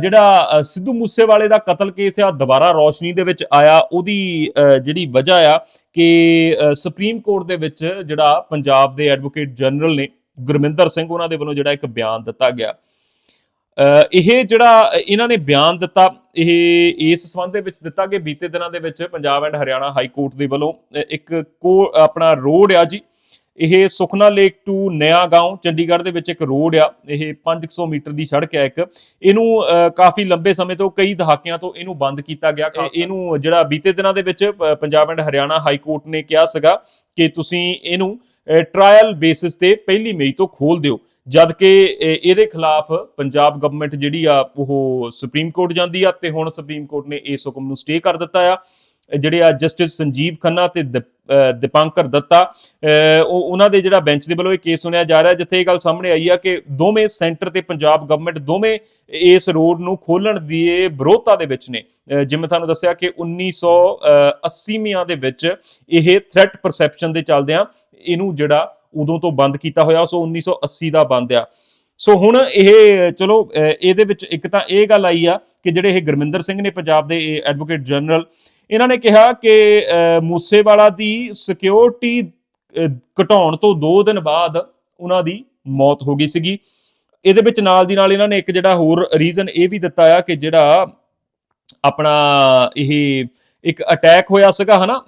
ਜਿਹੜਾ ਸਿੱਧੂ ਮੂਸੇਵਾਲੇ ਦਾ ਕਤਲ ਕੇਸ ਆ, ਦੁਬਾਰਾ ਰੌਸ਼ਨੀ ਦੇ ਵਿੱਚ ਆਇਆ, ਉਹਦੀ ਜਿਹੜੀ ਵਜ੍ਹਾ ਆ ਕਿ ਸੁਪਰੀਮ ਕੋਰਟ ਦੇ ਵਿੱਚ ਜਿਹੜਾ ਪੰਜਾਬ ਦੇ ਐਡਵੋਕੇਟ ਜਨਰਲ ਨੇ, ਗੁਰਮਿੰਦਰ ਸਿੰਘ ਉਹਨਾਂ ਦੇ ਵੱਲੋਂ ਜਿਹੜਾ ਇੱਕ ਬਿਆਨ ਦਿੱਤਾ ਗਿਆ। ਇਹ ਜਿਹੜਾ, ਇਹਨਾਂ ਨੇ ਬਿਆਨ ਦਿੱਤਾ, ਇਹ ਇਸ ਸੰਬੰਧ ਦੇ ਵਿੱਚ ਦਿੱਤਾ ਕਿ ਬੀਤੇ ਦਿਨਾਂ ਦੇ ਵਿੱਚ Punjab and Haryana high court ਦੇ ਵੱਲੋਂ ਇੱਕ ਕੋ, ਆਪਣਾ ਰੋਡ ਆ ਜੀ ਇਹ ਸੁਖਨਾ ਲੇਕ ਟੂ ਨਿਆ ਗਾਉਂ ਚੰਡੀਗੜ੍ਹ ਦੇ ਵਿੱਚ ਇੱਕ ਰੋਡ ਆ ਇਹ 500 ਮੀਟਰ ਦੀ ਸੜਕ ਹੈ ਇੱਕ। ਇਹਨੂੰ ਕਾਫੀ ਲੰਬੇ ਸਮੇਂ ਤੋਂ ਕਈ ਦਹਾਕਿਆਂ ਤੋਂ ਇਹਨੂੰ ਬੰਦ ਕੀਤਾ ਗਿਆ। ਇਹ- ਇਹਨੂੰ ਜਿਹੜਾ ਬੀਤੇ ਦਿਨਾਂ ਦੇ ਵਿੱਚ Punjab and Haryana high court ਨੇ ਕਿਹਾ ਸੀਗਾ ਕਿ ਤੁਸੀਂ ਇਹਨੂੰ ਟ੍ਰਾਇਲ ਬੇਸਿਸ ਤੇ ਪਹਿਲੀ ਮਈ ਤੋਂ ਖੋਲ ਦਿਓ। ਜਦ ਕਿ ਇਹ- ਇਹਦੇ ਖਿਲਾਫ ਪੰਜਾਬ ਗਵਰਨਮੈਂਟ ਜਿਹੜੀ ਆ ਉਹ ਸੁਪਰੀਮ ਕੋਰਟ ਜਾਂਦੀ ਆ ਤੇ ਹੁਣ ਸੁਪਰੀਮ ਕੋਰਟ ਨੇ ਇਸ ਹੁਕਮ ਨੂੰ ਸਟੇ ਕਰ ਦਿੱਤਾ ਆ। ਜਿਹੜੇ ਆ ਜਸਟਿਸ ਸੰਜੀਵ ਖੰਨਾ ਤੇ ਦੀਪਾਂਕਰ ਦੱਤਾ, ਅਹ ਉਹ ਉਹਨਾਂ ਦੇ ਜਿਹੜਾ ਬੈਂਚ ਦੇ ਵੱਲੋਂ ਇਹ ਕੇਸ ਸੁਣਿਆ ਜਾ ਰਿਹਾ ਜਿੱਥੇ ਇਹ ਗੱਲ ਸਾਹਮਣੇ ਆਈ ਆ ਕਿ ਦੋਵੇਂ ਸੈਂਟਰ ਤੇ ਪੰਜਾਬ ਗਵਰਨਮੈਂਟ ਦੋਵੇਂ ਇਸ ਰੋਡ ਨੂੰ ਖੋਲਣ ਦੀ ਵਿਰੋਧਤਾ ਦੇ ਵਿੱਚ ਨੇ। ਜਿਵੇਂ ਤੁਹਾਨੂੰ ਦੱਸਿਆ ਕਿ 1980ਵੀਆਂ ਦੇ ਵਿੱਚ ਇਹ ਥ੍ਰੈਟ ਪਰਸੈਪਸ਼ਨ ਦੇ ਚੱਲਦਿਆਂ ਇਹਨੂੰ ਜਿਹੜਾ ਉਦੋਂ ਤੋਂ ਬੰਦ ਕੀਤਾ ਹੋਇਆ, ਸੋ 1980 ਦਾ ਬੰਦ ਆ। ਸੋ ਹੁਣ ਇਹ, ਚਲੋ ਇਹਦੇ ਵਿੱਚ ਇੱਕ ਤਾਂ ਇਹ ਗੱਲ ਆਈ ਆ ਕਿ ਜਿਹੜੇ ਇਹ ਗੁਰਮਿੰਦਰ ਸਿੰਘ ਨੇ ਪੰਜਾਬ ਦੇ ਐਡਵੋਕੇਟ ਜਨਰਲ ਇਹਨਾਂ ਨੇ ਕਿਹਾ ਕਿ ਅਹ ਮੂਸੇਵਾਲਾ ਦੀ ਸਿਕਿਉਰਿਟੀ ਘਟਾਉਣ ਤੋਂ 2 ਦਿਨ ਬਾਅਦ ਉਹਨਾਂ ਦੀ ਮੌਤ ਹੋ ਗਈ ਸੀਗੀ। ਇਹਦੇ ਵਿੱਚ ਨਾਲ ਦੀ ਨਾਲ ਇਹਨਾਂ ਨੇ ਇੱਕ ਜਿਹੜਾ ਹੋਰ ਰੀਜ਼ਨ ਇਹ ਵੀ ਦਿੱਤਾ ਆ ਕਿ ਜਿਹੜਾ ਆਪਣਾ ਇਹ ਇੱਕ ਅਟੈਕ ਹੋਇਆ ਸੀਗਾ, ਹਨਾ?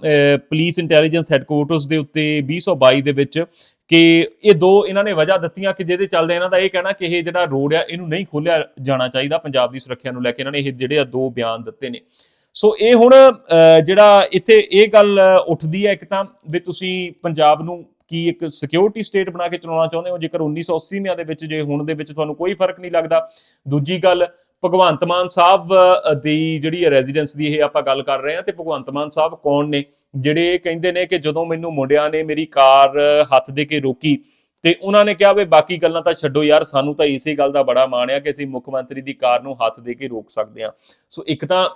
ਪੁਲਿਸ ਇੰਟੈਲੀਜੈਂਸ ਹੈੱਡਕੁਆਰਟਰਸ ਦੇ ਉੱਤੇ 2022 ਦੇ ਵਿੱਚ ਕਿ ਇਹ ਦੋ ਇਹਨਾਂ ਨੇ ਵਜ੍ਹਾ ਦਿੱਤੀਆਂ ਕਿ ਜਿਹਦੇ ਚੱਲਦੇ ਇਹਨਾਂ ਦਾ ਇਹ ਕਹਿਣਾ ਕਿ ਇਹ ਜਿਹੜਾ ਰੋਡ ਆ, ਇਹਨੂੰ ਨਹੀਂ ਖੋਲਿਆ ਜਾਣਾ ਚਾਹੀਦਾ, ਪੰਜਾਬ ਦੀ ਸੁਰੱਖਿਆ ਨੂੰ ਲੈ ਕੇ ਇਹਨਾਂ ਨੇ ਇਹ ਜਿਹੜੇ ਆ ਦੋ ਬਿਆਨ ਦਿੱਤੇ ਨੇ। ਸੋ ਇਹ ਹੁਣ ਅਹ, ਜਿਹੜਾ ਇੱਥੇ ਇਹ ਗੱਲ ਉੱਠਦੀ ਹੈ ਇੱਕ ਤਾਂ ਵੀ ਤੁਸੀਂ ਪੰਜਾਬ ਨੂੰ ਕੀ ਇੱਕ ਸਿਕਿਉਰਿਟੀ ਸਟੇਟ ਬਣਾ ਕੇ ਚਲਾਉਣਾ ਚਾਹੁੰਦੇ ਹੋ? ਜੇਕਰ 1980ਵਿਆਂ ਦੇ ਵਿੱਚ ਜੇ ਹੁਣ ਦੇ ਵਿੱਚ ਤੁਹਾਨੂੰ ਕੋਈ ਫ਼ਰਕ ਨਹੀਂ ਲੱਗਦਾ। ਦੂਜੀ ਗੱਲ ਭਗਵੰਤ ਮਾਨ ਸਾਹਿਬ ਦੀ ਜਿਹੜੀ ਰੈਜ਼ੀਡੈਂਸ ਦੀ ਇਹ ਆਪਾਂ ਗੱਲ ਕਰ ਰਹੇ ਹਾਂ ਤੇ ਭਗਵੰਤ ਮਾਨ ਸਾਹਿਬ ਕੌਣ ਨੇ? ਜਿਹੜੇ ਇਹ ਕਹਿੰਦੇ ਨੇ ਕਿ ਜਦੋਂ ਮੈਨੂੰ ਮੁੰਡਿਆਂ ਨੇ ਮੇਰੀ ਕਾਰ ਹੱਥ ਦੇ ਕੇ ਰੋਕੀ ਤੇ ਉਹਨਾਂ ਨੇ ਕਿਹਾ ਵੀ ਬਾਕੀ ਗੱਲਾਂ ਤਾਂ ਛੱਡੋ ਯਾਰ ਸਾਨੂੰ ਤਾਂ ਇਸੇ ਗੱਲ ਦਾ ਬੜਾ ਮਾਣ ਆ ਕਿ ਅਸੀਂ ਮੁੱਖ ਮੰਤਰੀ ਦੀ ਕਾਰ ਨੂੰ ਹੱਥ ਦੇ ਕੇ ਰੋਕ ਸਕਦੇ ਹਾਂ। ਸੋ ਇੱਕ ਤਾਂ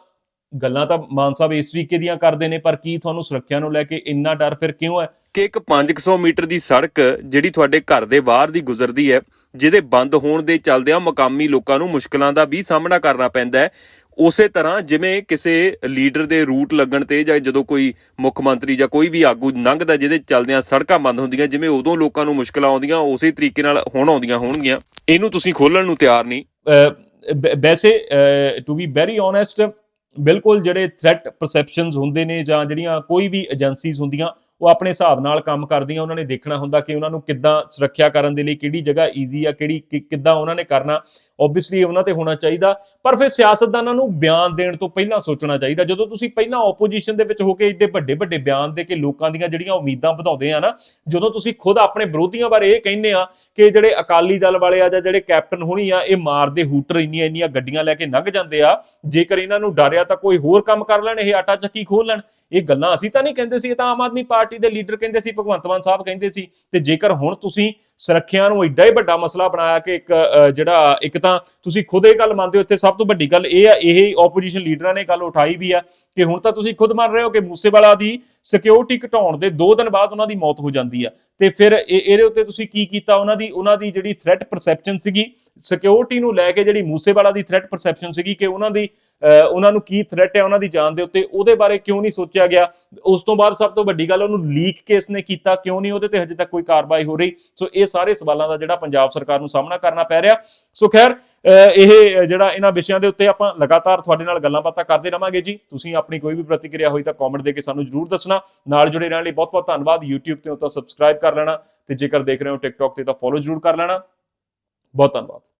ਗੱਲਾਂ ਤਾਂ ਮਾਨ ਸਾਹਿਬ ਇਸ ਤਰੀਕੇ ਦੀਆਂ ਕਰਦੇ ਨੇ ਪਰ ਕੀ ਤੁਹਾਨੂੰ ਸੁਰੱਖਿਆ ਨੂੰ ਲੈ ਕੇ ਇੰਨਾ ਡਰ ਫਿਰ ਕਿਉਂ ਹੈ? ਕਿ ਇੱਕ 500 ਮੀਟਰ ਦੀ ਸੜਕ ਜਿਹੜੀ ਤੁਹਾਡੇ ਘਰ ਦੇ ਬਾਹਰ ਦੀ ਗੁਜ਼ਰਦੀ ਹੈ ਜਿਹਦੇ ਬੰਦ ਹੋਣ ਦੇ ਚੱਲਦਿਆਂ ਮਕਾਮੀ ਲੋਕਾਂ ਨੂੰ ਮੁਸ਼ਕਲਾਂ ਦਾ ਵੀ ਸਾਹਮਣਾ ਕਰਨਾ ਪੈਂਦਾ ਹੈ। ਉਸੇ ਤਰ੍ਹਾਂ ਜਿਵੇਂ ਕਿਸੇ ਲੀਡਰ ਦੇ ਰੂਟ ਲੱਗਣ ਤੇ ਜਾਂ ਜਦੋਂ ਕੋਈ ਮੁੱਖ ਮੰਤਰੀ ਜਾਂ ਕੋਈ ਵੀ ਆਗੂ ਲੰਘਦਾ ਜਿਹਦੇ ਚੱਲਦਿਆਂ ਸੜਕਾਂ ਬੰਦ ਹੁੰਦੀਆਂ ਜਿਵੇਂ ਉਦੋਂ ਲੋਕਾਂ ਨੂੰ ਮੁਸ਼ਕਲਾਂ ਆਉਂਦੀਆਂ ਉਸੇ ਤਰੀਕੇ ਨਾਲ ਹੁਣ ਆਉਂਦੀਆਂ ਹੋਣਗੀਆਂ। ਇਹਨੂੰ ਤੁਸੀਂ ਖੋਲਣ ਨੂੰ ਤਿਆਰ ਨਹੀਂ। ਵੈਸੇ ਟੂ ਬੀ ਵੈਰੀ ਓਨੈਸਟ ਬਿਲਕੁਲ ਜਿਹੜੇ ਥ੍ਰੈਟ ਪਰਸੈਪਸ਼ਨਸ ਹੁੰਦੇ ਨੇ ਜਾਂ ਜਿਹੜੀਆਂ ਕੋਈ ਵੀ ਏਜੰਸੀਜ਼ ਹੁੰਦੀਆਂ ਉਹ ਆਪਣੇ ਹਿਸਾਬ ਨਾਲ ਕੰਮ ਕਰਦੀਆਂ, ਉਹਨਾਂ ਨੇ ਦੇਖਣਾ ਹੁੰਦਾ ਕਿ ਉਹਨਾਂ ਨੂੰ ਕਿੱਦਾਂ ਸੁਰੱਖਿਆ ਕਰਨ ਦੇ ਲਈ ਕਿਹੜੀ ਜਗ੍ਹਾ ਈਜ਼ੀ ਆ, ਕਿਹੜੀ ਕਿ- ਕਿੱਦਾਂ ਉਹਨਾਂ ਨੇ ਕਰਨਾ। ਆਬਵੀਅਸਲੀ ਉਹਨਾਂ ਤੇ ਹੋਣਾ ਚਾਹੀਦਾ, ਪਰ ਫਿਰ ਸਿਆਸਤਦਾਨਾਂ ਨੂੰ ਬਿਆਨ ਦੇਣ ਤੋਂ ਪਹਿਲਾਂ ਸੋਚਣਾ ਚਾਹੀਦਾ। ਜਦੋਂ ਤੁਸੀਂ ਪਹਿਲਾਂ ਆਪੋਜੀਸ਼ਨ ਦੇ ਵਿੱਚ ਹੋ ਕੇ ਏਡੇ ਵੱਡੇ ਵੱਡੇ ਬਿਆਨ ਦੇ ਕੇ ਲੋਕਾਂ ਦੀਆਂ ਜਿਹੜੀਆਂ ਉਮੀਦਾਂ ਵਧਾਉਂਦੇ ਆ ਨਾ, ਜਦੋਂ ਤੁਸੀਂ ਖੁਦ ਆਪਣੇ ਵਿਰੋਧੀਆਂ ਬਾਰੇ ਇਹ ਕਹਿੰਦੇ ਆ ਕਿ ਜਿਹੜੇ ਅਕਾਲੀ ਦਲ ਵਾਲੇ ਆ ਜਾਂ ਜਿਹੜੇ ਕੈਪਟਨ ਹੋਣੀ ਆ, ਇਹ ਮਾਰਦੇ ਹੂਟਰ ਇੰਨੀਆਂ ਇੰਨੀਆਂ ਗੱਡੀਆਂ ਲੈ ਕੇ ਲੰਘ ਜਾਂਦੇ ਆ, ਜੇਕਰ ਇਹਨਾਂ ਨੂੰ ਡਰਿਆ ਤਾਂ ਕੋਈ ਹੋਰ ਕੰਮ ਕਰ ਲੈਣ, ਇਹ ਆਟਾ ਚੱਕੀ ਖੋਲ ਲੈਣ। ਇਹ ਗੱਲਾਂ ਅਸੀਂ ਤਾਂ ਨਹੀਂ ਕਹਿੰਦੇ ਸੀ, ਇਹ ਤਾਂ ਆਮ ਆਦਮੀ ਪਾਰਟੀ ਦੇ ਲੀਡਰ ਕਹਿੰਦੇ ਸੀ ਭਗਵੰਤ ਮਾਨ ਸਾਹਿਬ ਕਹਿੰਦੇ ਸੀ ਤੇ ਜੇਕਰ ਹੁਣ ਤੁਸੀਂ ਸੁਰੱਖਿਆ ਨੂੰ ਐਡਾ ਹੀ ਵੱਡਾ ਮਸਲਾ ਬਣਾਇਆ ਕਿ ਇੱਕ ਜਿਹੜਾ ਇੱਕ ਤਾਂ ਤੁਸੀਂ ਖੁਦ ਇਹ ਗੱਲ ਮੰਨਦੇ ਹੋ ਇੱਥੇ ਸਭ ਤੋਂ ਵੱਡੀ ਗੱਲ ਇਹ ਆ ਇਹ ਆਪੋਜੀਸ਼ਨ ਲੀਡਰਾਂ ਨੇ ਗੱਲ ਉਠਾਈ ਵੀ ਆ ਕਿ ਹੁਣ ਤਾਂ ਤੁਸੀਂ ਖੁਦ ਮੰਨ ਰਹੇ ਹੋ ਕਿ ਮੂਸੇਵਾਲਾ ਦੀ ਸਿਕਿਉਰਿਟੀ ਘਟਾਉਣ ਦੇ 2 ਦਿਨ ਬਾਅਦ ਉਹਨਾਂ ਦੀ ਮੌਤ ਹੋ ਜਾਂਦੀ ਆ। ਤੇ ਫਿਰ ਇਹਦੇ ਉੱਤੇ ਤੁਸੀਂ ਕੀ ਕੀਤਾ? ਉਹਨਾਂ ਦੀ ਉਹਨਾਂ ਦੀ ਜਿਹੜੀ ਥ੍ਰੈਟ ਪਰਸੈਪਸ਼ਨ ਸੀਗੀ ਸਿਕਿਉਰਿਟੀ ਨੂੰ ਲੈ ਕੇ ਜਿਹੜੀ ਮੂਸੇਵਾਲਾ ਦੀ ਥ੍ਰੈਟ ਪਰਸੈਪਸ਼ਨ ਸੀਗੀ ਕਿ ਉਹਨਾਂ ਦੀ ਅ, ਉਹਨਾਂ ਨੂੰ ਕੀ ਥ੍ਰੈਟ ਹੈ ਉਹਨਾਂ ਦੀ ਜਾਨ ਦੇ ਉੱਤੇ ਉਹਦੇ ਬਾਰੇ ਕਿਉਂ ਨਹੀਂ ਸੋਚਿਆ ਗਿਆ? ਉਸ ਤੋਂ ਬਾਅਦ ਸਭ ਤੋਂ ਵੱਡੀ ਗੱਲ ਉਹਨੂੰ ਲੀਕ ਕੇਸ ਨੇ ਕੀਤਾ ਕਿਉਂ ਨਹੀਂ? ਉਹਦੇ ਤੇ ਹਜੇ ਤੱਕ ਕੋਈ ਕਾਰਵਾਈ ਹੋ ਰਹੀ। ਸੋ ਇਹ ਸਾਰੇ ਸਵਾਲਾਂ ਦਾ ਜਿਹੜਾ ਪੰਜਾਬ ਸਰਕਾਰ ਨੂੰ ਸਾਹਮਣਾ ਕਰਨਾ ਪੈ ਰਿਹਾ। ਸੋ ਖੈਰ ਅ, ਇਹ ਜਿਹੜਾ ਇਹਨਾਂ ਵਿਸ਼ਿਆਂ ਦੇ ਉੱਤੇ ਆਪਾਂ ਲਗਾਤਾਰ ਤੁਹਾਡੇ ਨਾਲ ਗੱਲਾਂ ਬਾਤਾਂ ਕਰਦੇ ਰਵਾਂਗੇ ਜੀ। ਤੁਸੀਂ ਆਪਣੀ ਕੋਈ ਵੀ ਪ੍ਰਤੀਕਿਰਿਆ ਹੋਈ ਤਾਂ ਕਮੈਂਟ ਦੇ ਕੇ ਸਾਨੂੰ ਜਰੂਰ ਦੱਸਣਾ। ਨਾਲ ਜੁੜੇ ਰਹਿਣ ਲਈ ਬਹੁਤ ਬਹੁਤ ਧੰਨਵਾਦ। YouTube ਤੇ ਤਾਂ ਸਬਸਕ੍ਰਾਈਬ ਕਰ ਲੈਣਾ ਤੇ ਜੇਕਰ ਦੇਖ ਰਹੇ ਹੋ TikTok ਤੇ ਤਾਂ ਫੋਲੋ ਜਰੂਰ ਕਰ ਲੈਣਾ। ਬਹੁਤ ਧੰਨਵਾਦ।